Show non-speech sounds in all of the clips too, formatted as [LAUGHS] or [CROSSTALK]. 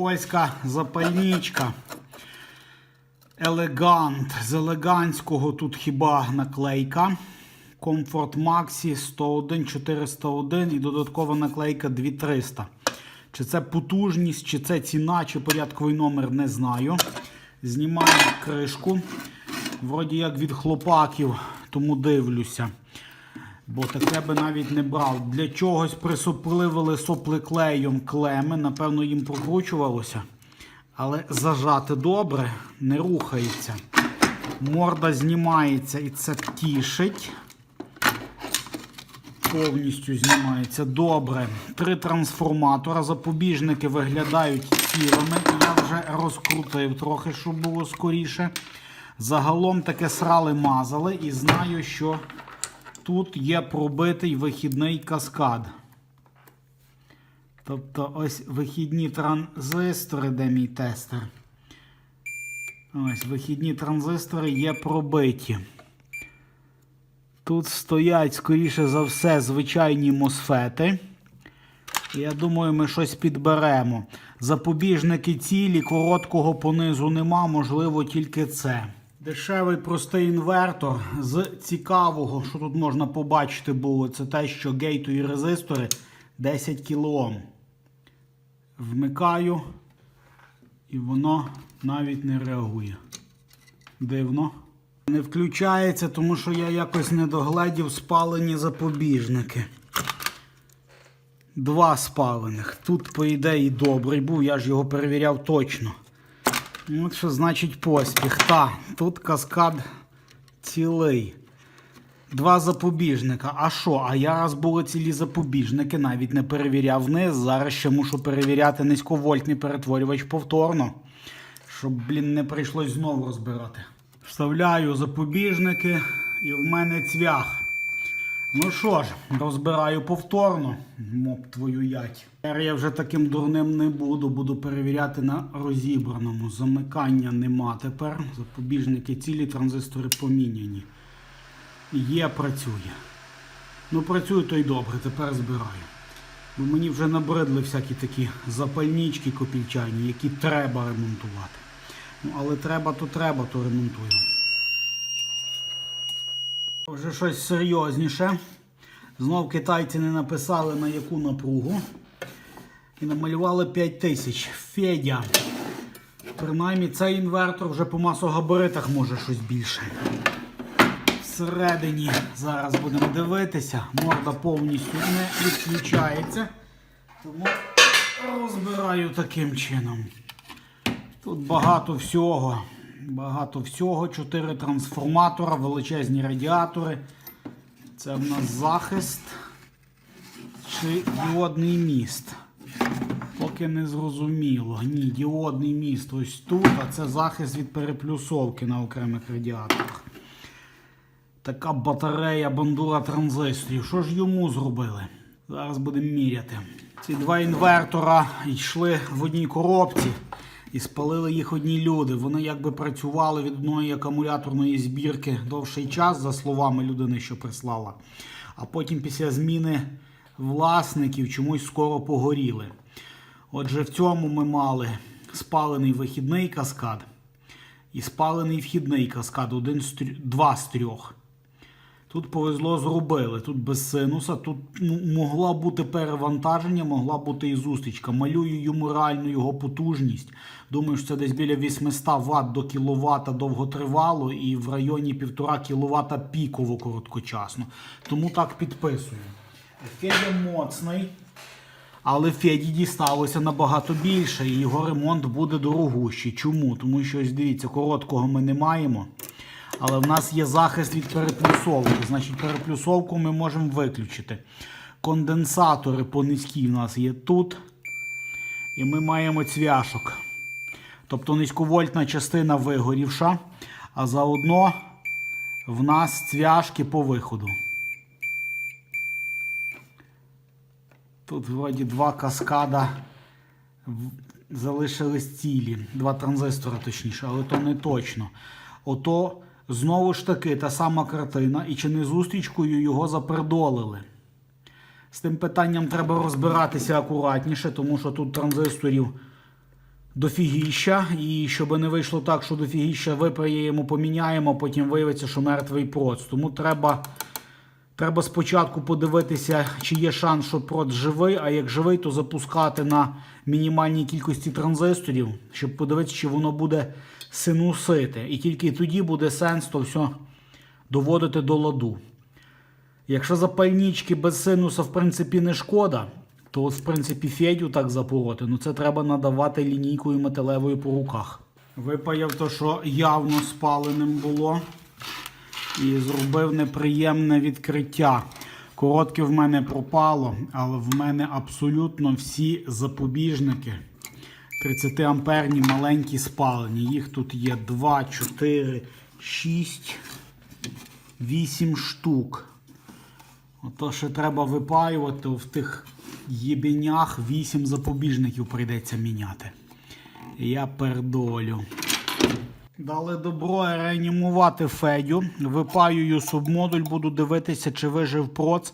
Польська запальничка. Елегант. З елегантського тут хіба наклейка. Comfort Maxi 101 401 і додаткова наклейка 2300. Чи це потужність, чи це ціна, чи порядковий номер, не знаю. Знімаю кришку. Вроді як від хлопаків, тому дивлюся. Бо таке би навіть не брав. Для чогось присопливили соплеклеєм клеми. Напевно, їм прокручувалося. Але зажати добре, не рухається. Морда знімається і це тішить. Повністю знімається. Добре. Три трансформатора. Запобіжники виглядають цілими. Я вже розкрутив трохи, щоб було скоріше. Загалом таке срали мазали і знаю, що тут є пробитий вихідний каскад. Тобто ось вихідні транзистори, де мій тестер. Ось вихідні транзистори є пробиті. Тут стоять, скоріше за все, звичайні мосфети. Я думаю, ми щось підберемо. Запобіжники цілі, короткого понизу нема, можливо, тільки це. Дешевий простий інвертор. З цікавого, що тут можна побачити було, це те, що гейтові резистори 10 кОм. Вмикаю, і воно навіть не реагує. Дивно. Не включається, тому що я якось не догледів спалені запобіжники. Два спалених. Тут, по ідеї, добрий був, я ж його перевіряв точно. От що значить поспіх. Та, тут каскад цілий. Два запобіжника. А що? А я раз цілі запобіжники, навіть не перевіряв вниз. Зараз ще мушу перевіряти низьковольтний перетворювач повторно. Щоб, блін, не прийшлось знову розбирати. Вставляю запобіжники і в мене цвях. Ну що ж, розбираю повторно, моб твою ять. Тепер я вже таким дурним не буду, буду перевіряти на розібраному. Замикання нема тепер. Запобіжники цілі, транзистори поміняні. Є, працює. Ну, працює то й добре, тепер збираю. Бо мені вже набридли всякі такі запальнички копільчані, які треба ремонтувати. Ну, але треба, то треба, то ремонтую. Вже щось серйозніше. Знов китайці не написали на яку напругу. І намалювали 5 тисяч. Федя. Принаймні цей інвертор вже по масогабаритах може щось більше. Всередині зараз будемо дивитися. Морда повністю не відключається. Тому розбираю таким чином. Тут багато всього. Багато всього. Чотири трансформатора, величезні радіатори. Це в нас захист чи діодний міст. Поки не зрозуміло. Ні, діодний міст ось тут, а це захист від переплюсовки на окремих радіаторах. Така батарея бандура транзисторів. Що ж йому зробили? Зараз будемо міряти. Ці два інвертора йшли в одній коробці і спалили їх одні люди. Вони якби працювали від одної акумуляторної збірки довший час, за словами людини, що прислала. А потім після зміни власників чомусь скоро погоріли. Отже, в цьому ми мали спалений вихідний каскад і спалений вхідний каскад, один з трьох, два з трьох. Тут повезло зробили. Тут без синуса, тут ну, могла бути перевантаження, могла бути і зустрічка. Малюю йому реальну його потужність. Думаю, що це десь біля 800 Вт до кВт довготривало і в районі 1,5 кВт піково короткочасно. Тому так підписую. Федя моцний. Але Феді дісталося набагато більше, і його ремонт буде дорогущий. Чому? Тому що, ось дивіться, короткого ми не маємо. Але в нас є захист від переплюсовки. Значить, переплюсовку ми можемо виключити. Конденсатори по низькій в нас є тут. І ми маємо цвяшок. Тобто низьковольтна частина вигорівша, а заодно в нас цвяшки по виходу. Тут вроді два каскада залишились цілі. Два транзистори, точніше, але то не точно. Ото знову ж таки та сама картина, і чи не зустрічкою його запердолили. З тим питанням треба розбиратися акуратніше, тому що тут транзисторів дофігіща. І щоб не вийшло так, що дофігіща випраємо, поміняємо, потім виявиться, що мертвий проц. Тому треба, треба спочатку подивитися, чи є шанс, що проц живий, а як живий, то запускати на мінімальній кількості транзисторів, щоб подивитися, чи воно буде синусити. І тільки тоді буде сенс то все доводити до ладу. Якщо запальнички без синуса, в принципі, не шкода, то в принципі, федю так запороти, ну це треба надавати лінійкою металевою по руках. Випаяв то, що явно спаленим було. І зробив неприємне відкриття. Коротке в мене пропало, але в мене абсолютно всі запобіжники. 30 амперні маленькі спалені. Їх тут є 2, 4, 6, 8 штук. Ото ще треба випаювати в тих єбенях 8 запобіжників прийдеться міняти. Я пердолю. Дали добро реанімувати Федю. Випаюю субмодуль, буду дивитися, чи вижив проц.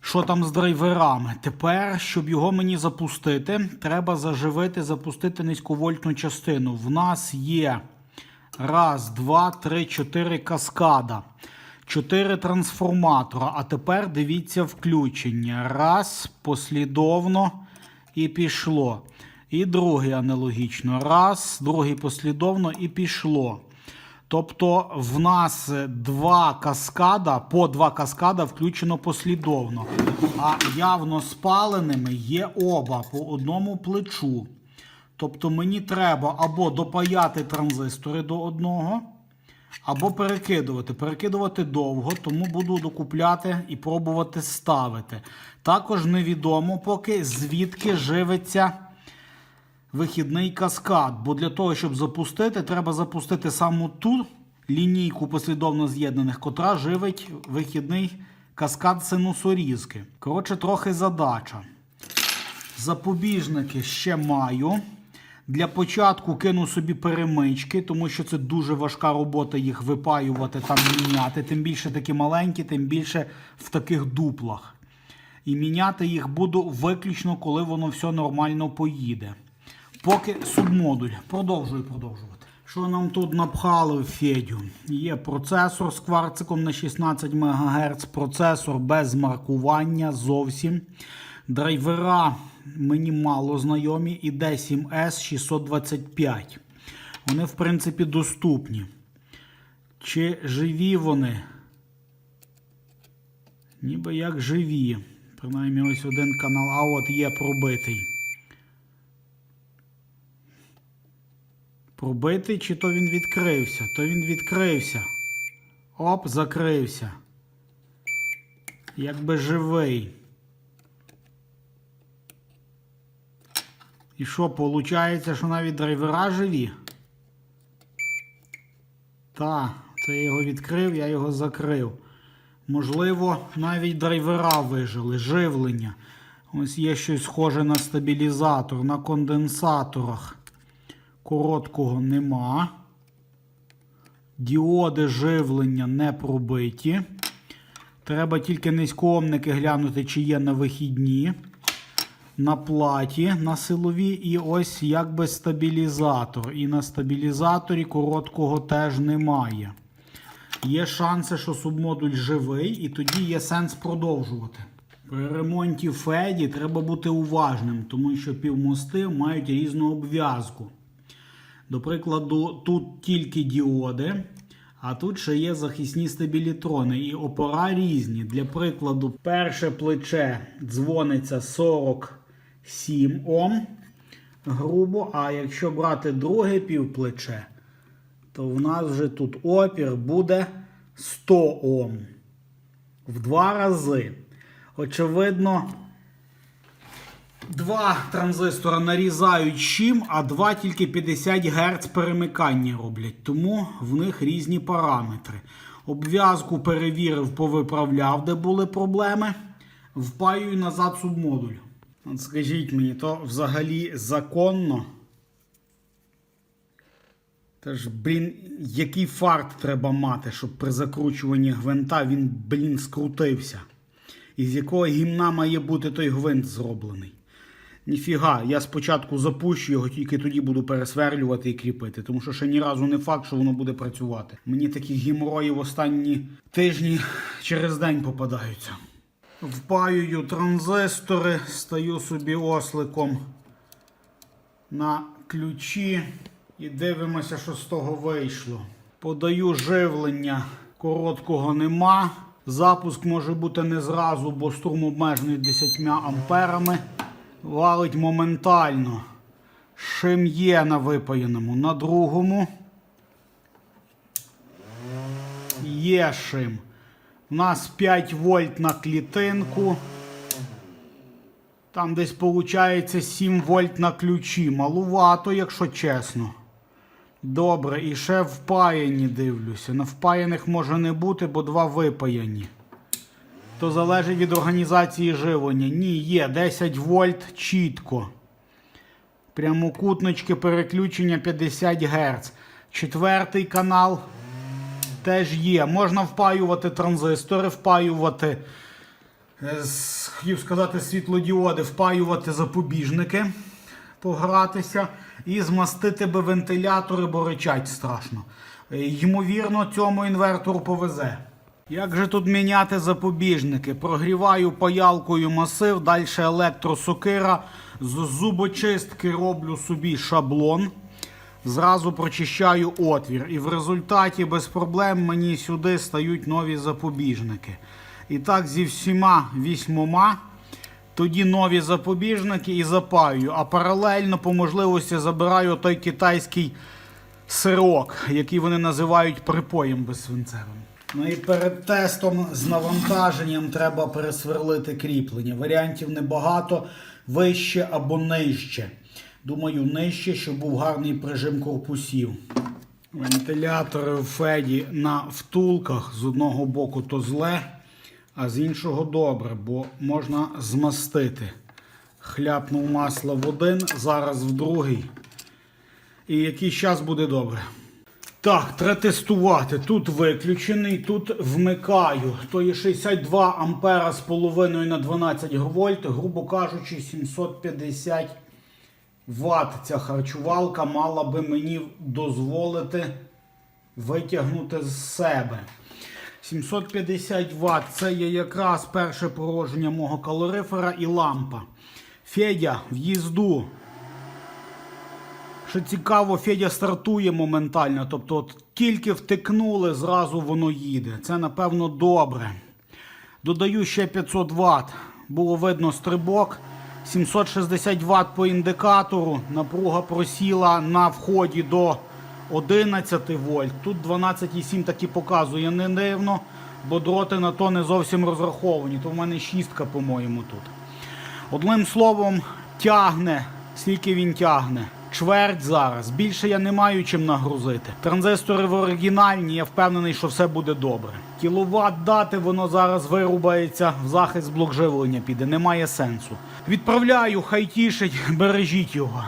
Що там з драйверами? Тепер, щоб його мені запустити, треба заживити, запустити низьковольтну частину. В нас є раз, два, три, чотири каскада. Чотири трансформатора. А тепер дивіться включення. Раз, послідовно і пішло. І другий аналогічно. Раз, другий послідовно і пішло. Тобто в нас два каскада, по два каскада включено послідовно. А явно спаленими є оба по одному плечу. Тобто мені треба або допаяти транзистори до одного, або перекидувати. Перекидувати довго, тому буду докупляти і пробувати ставити. Також невідомо поки звідки живиться вихідний каскад. Бо для того, щоб запустити, треба запустити саму ту лінійку послідовно з'єднаних, котра живить вихідний каскад синусорізки. Коротше, трохи задача. Запобіжники ще маю. Для початку кину собі перемички, тому що це дуже важка робота їх випаювати там міняти. Тим більше такі маленькі, тим більше в таких дуплах. І міняти їх буду виключно, коли воно все нормально поїде. Поки субмодуль. Продовжую продовжувати. Що нам тут напхали Федю? Є процесор з кварциком на 16 МГц, процесор без маркування зовсім. Драйвера мені мало знайомі і D7S 625. Вони, в принципі, доступні. Чи живі вони? Ніби як живі. Принаймні ось один канал, а от є пробитий. Пробитий, чи то він відкрився? То він відкрився. Оп, закрився. Якби живий. І що, виходить, що навіть драйвера живі? Та, це я його відкрив, я його закрив. Можливо, навіть драйвера вижили, живлення. Ось є щось схоже на стабілізатор, на конденсаторах. Короткого нема. Діоди живлення не пробиті. Треба тільки низькоомники глянути, чи є на вихідні. На платі на силові, і ось якби стабілізатор. І на стабілізаторі короткого теж немає. Є шанси, що субмодуль живий, і тоді є сенс продовжувати. При ремонті Феді треба бути уважним, тому що півмости мають різну обв'язку. До прикладу, тут тільки діоди, а тут ще є захисні стабілітрони. І опора різні. Для прикладу, перше плече дзвониться 47 Ом грубо. А якщо брати друге півплече, то в нас вже тут опір буде 100 Ом. В два рази. Очевидно, два транзистора нарізають чим, а два тільки 50 Гц перемикання роблять. Тому в них різні параметри. Обв'язку перевірив, повиправляв, де були проблеми. Впаюю назад субмодуль. От скажіть мені, то взагалі законно. Тож, блін, який фарт треба мати, щоб при закручуванні гвинта він, блін, скрутився. І з якого гімна має бути той гвинт зроблений. Ніфіга, я спочатку запущу його, тільки тоді буду пересверлювати і кріпити, тому що ще ні разу не факт, що воно буде працювати. Мені такі гіморої в останні тижні через день попадаються. Впаюю транзистори, стаю собі осликом на ключі і дивимося, що з того вийшло. Подаю живлення, короткого нема. Запуск може бути не зразу, бо струм обмежений 10 амперами. Валить моментально. Шим є на випаяному. На другому є шим. У нас 5 вольт на клітинку. Там десь виходить 7 вольт на ключі. Малувато, якщо чесно. Добре, і ще впаяні дивлюся. На впаяних може не бути, бо два випаяні. То залежить від організації живлення. Ні, є 10 вольт чітко. Прямокутнички переключення 50 Гц. Четвертий канал теж є. Можна впаювати транзистори, впаювати, е, хотів сказати, світлодіоди, впаювати запобіжники, погратися і змастити би вентилятори, бо речать страшно. Е, Ймовірно, цьому інвертору повезе. Як же тут міняти запобіжники? Прогріваю паялкою масив, далі електросокира. З зубочистки роблю собі шаблон. Зразу прочищаю отвір. І в результаті без проблем мені сюди стають нові запобіжники. І так зі всіма вісьмома. Тоді нові запобіжники і запаюю. А паралельно по можливості забираю той китайський сирок, який вони називають припоєм безсвинцевим. Ну і перед тестом з навантаженням треба пересверлити кріплення. Варіантів небагато, вище або нижче. Думаю, нижче, щоб був гарний прижим корпусів. Вентилятори в Феді на втулках з одного боку то зле, а з іншого добре, бо можна змастити. Хляпнув масло в один, зараз в другий. І якийсь час буде добре. Так, треба тестувати. Тут виключений, тут вмикаю. То є 62 ампера з половиною на 12 вольт, грубо кажучи, 750 Вт ця харчувалка мала би мені дозволити витягнути з себе. 750 Вт це є якраз перше пороження мого калорифера і лампа. Федя, в'їзду. Що цікаво, Федя стартує моментально. Тобто, от тільки втикнули, зразу воно їде. Це, напевно, добре. Додаю ще 500 Вт. Було видно стрибок. 760 Вт по індикатору. Напруга просіла на вході до 11 вольт. Тут 12,7 таки показує не дивно, бо дроти на то не зовсім розраховані. То в мене шістка, по-моєму, тут. Одним словом, тягне, скільки він тягне. Чверть зараз. Більше я не маю чим нагрузити. Транзистори в оригінальні, я впевнений, що все буде добре. Кіловат дати, воно зараз вирубається в захист блок живлення піде. Немає сенсу. Відправляю, хай тішить, [LAUGHS] бережіть його.